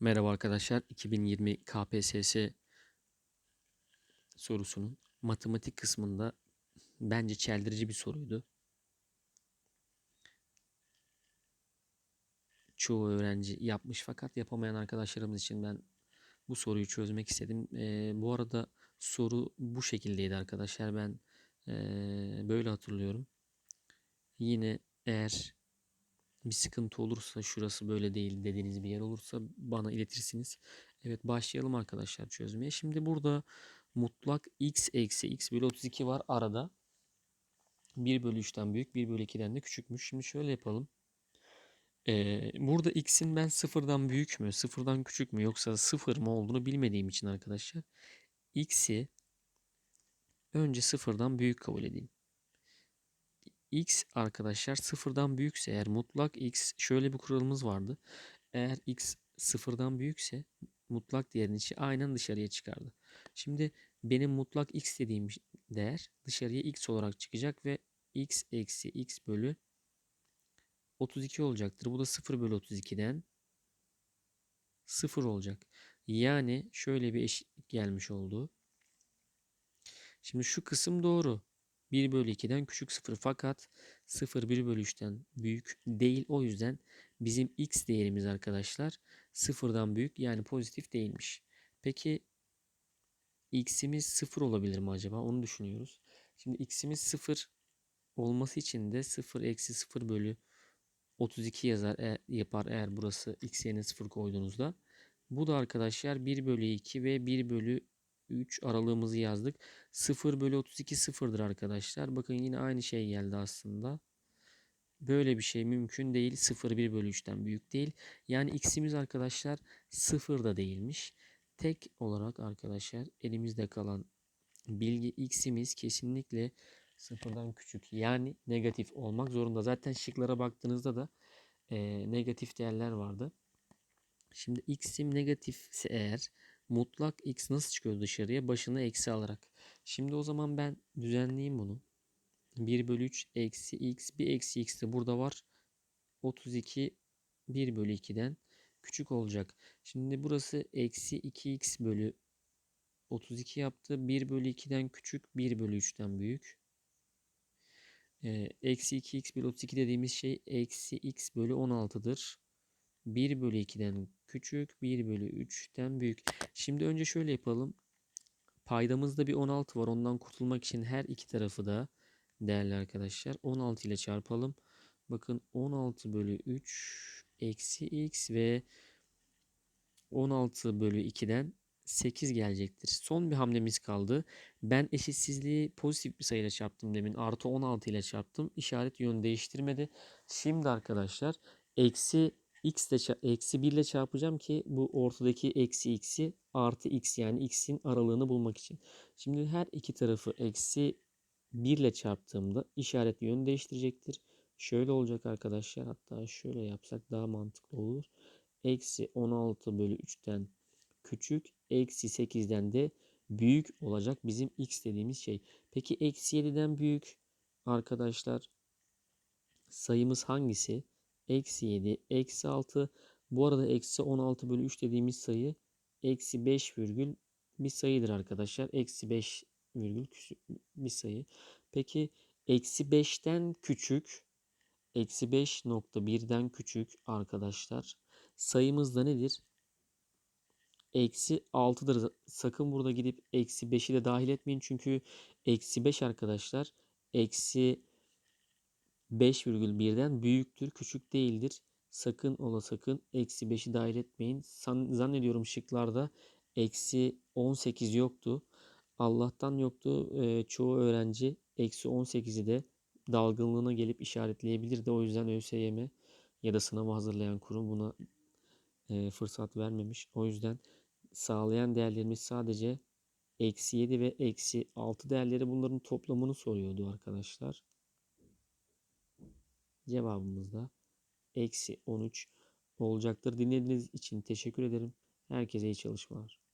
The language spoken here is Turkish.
Merhaba arkadaşlar. 2020 KPSS sorusunun matematik kısmında bence çeldirici bir soruydu. Çoğu öğrenci yapmış fakat yapamayan arkadaşlarımız için ben bu soruyu çözmek istedim. Ee, bu arada soru bu şekildeydi arkadaşlar. Ben ee, böyle hatırlıyorum. Yine eğer bir sıkıntı olursa şurası böyle değil dediğiniz bir yer olursa bana iletirsiniz. Evet başlayalım arkadaşlar çözmeye. Şimdi burada mutlak x eksi x bölü 32 var arada. 1 bölü 3'ten büyük 1 bölü 2'den de küçükmüş. Şimdi şöyle yapalım. Ee, burada x'in ben sıfırdan büyük mü sıfırdan küçük mü yoksa sıfır mı olduğunu bilmediğim için arkadaşlar x'i önce sıfırdan büyük kabul edeyim x arkadaşlar sıfırdan büyükse eğer mutlak x şöyle bir kuralımız vardı. Eğer x sıfırdan büyükse mutlak değerin içi aynen dışarıya çıkardı. Şimdi benim mutlak x dediğim değer dışarıya x olarak çıkacak ve x eksi x bölü 32 olacaktır. Bu da 0 bölü 32'den 0 olacak. Yani şöyle bir eşitlik gelmiş oldu. Şimdi şu kısım doğru. 1 bölü 2'den küçük 0 fakat 0 1 bölü 3'ten büyük değil. O yüzden bizim x değerimiz arkadaşlar 0'dan büyük yani pozitif değilmiş. Peki x'imiz 0 olabilir mi acaba? Onu düşünüyoruz. Şimdi x'imiz 0 olması için de 0 eksi 0 bölü 32 yazar e, yapar eğer burası x yerine 0 koyduğunuzda. Bu da arkadaşlar 1 bölü 2 ve 1 bölü 3 aralığımızı yazdık. 0 bölü 32 sıfırdır arkadaşlar. Bakın yine aynı şey geldi aslında. Böyle bir şey mümkün değil. 0 1 bölü 3'ten büyük değil. Yani x'imiz arkadaşlar 0 da değilmiş. Tek olarak arkadaşlar elimizde kalan bilgi x'imiz kesinlikle sıfırdan küçük. Yani negatif olmak zorunda. Zaten şıklara baktığınızda da e, negatif değerler vardı. Şimdi x'im negatifse eğer mutlak x nasıl çıkıyor dışarıya? Başına eksi alarak. Şimdi o zaman ben düzenleyeyim bunu. 1 bölü 3 eksi x. Bir eksi x de burada var. 32 1 bölü 2'den küçük olacak. Şimdi burası eksi 2x bölü 32 yaptı. 1 bölü 2'den küçük 1 bölü 3'ten büyük. Ee, eksi 2x bölü 32 dediğimiz şey eksi x bölü 16'dır. 1 bölü 2'den küçük 1 bölü 3'ten büyük. Şimdi önce şöyle yapalım. Paydamızda bir 16 var. Ondan kurtulmak için her iki tarafı da değerli arkadaşlar 16 ile çarpalım. Bakın 16 bölü 3 eksi x ve 16 bölü 2'den 8 gelecektir. Son bir hamlemiz kaldı. Ben eşitsizliği pozitif bir sayıyla çarptım demin. Artı 16 ile çarptım. İşaret yön değiştirmedi. Şimdi arkadaşlar eksi x ile eksi 1 ile çarpacağım ki bu ortadaki eksi x'i artı x yani x'in aralığını bulmak için. Şimdi her iki tarafı eksi 1 ile çarptığımda işaret yön değiştirecektir. Şöyle olacak arkadaşlar. Hatta şöyle yapsak daha mantıklı olur. Eksi 16 bölü 3'ten küçük. Eksi 8'den de büyük olacak bizim x dediğimiz şey. Peki eksi 7'den büyük arkadaşlar sayımız hangisi? Eksi 7, eksi 6. Bu arada eksi 16 bölü 3 dediğimiz sayı eksi 5 virgül bir sayıdır arkadaşlar. Eksi 5 virgül bir sayı. Peki eksi 5'ten küçük eksi 5.1'den küçük arkadaşlar sayımız da nedir? Eksi 6'dır. Sakın burada gidip eksi 5'i de dahil etmeyin. Çünkü eksi 5 arkadaşlar eksi 5,1'den büyüktür, küçük değildir. Sakın ola sakın eksi 5'i dahil etmeyin. Zannediyorum şıklarda eksi 18 yoktu. Allah'tan yoktu. E, çoğu öğrenci eksi 18'i de dalgınlığına gelip işaretleyebilirdi. O yüzden ÖSYM ya da sınavı hazırlayan kurum buna e, fırsat vermemiş. O yüzden sağlayan değerlerimiz sadece eksi 7 ve eksi 6 değerleri bunların toplamını soruyordu arkadaşlar. Cevabımız da eksi 13 olacaktır. Dinlediğiniz için teşekkür ederim. Herkese iyi çalışmalar.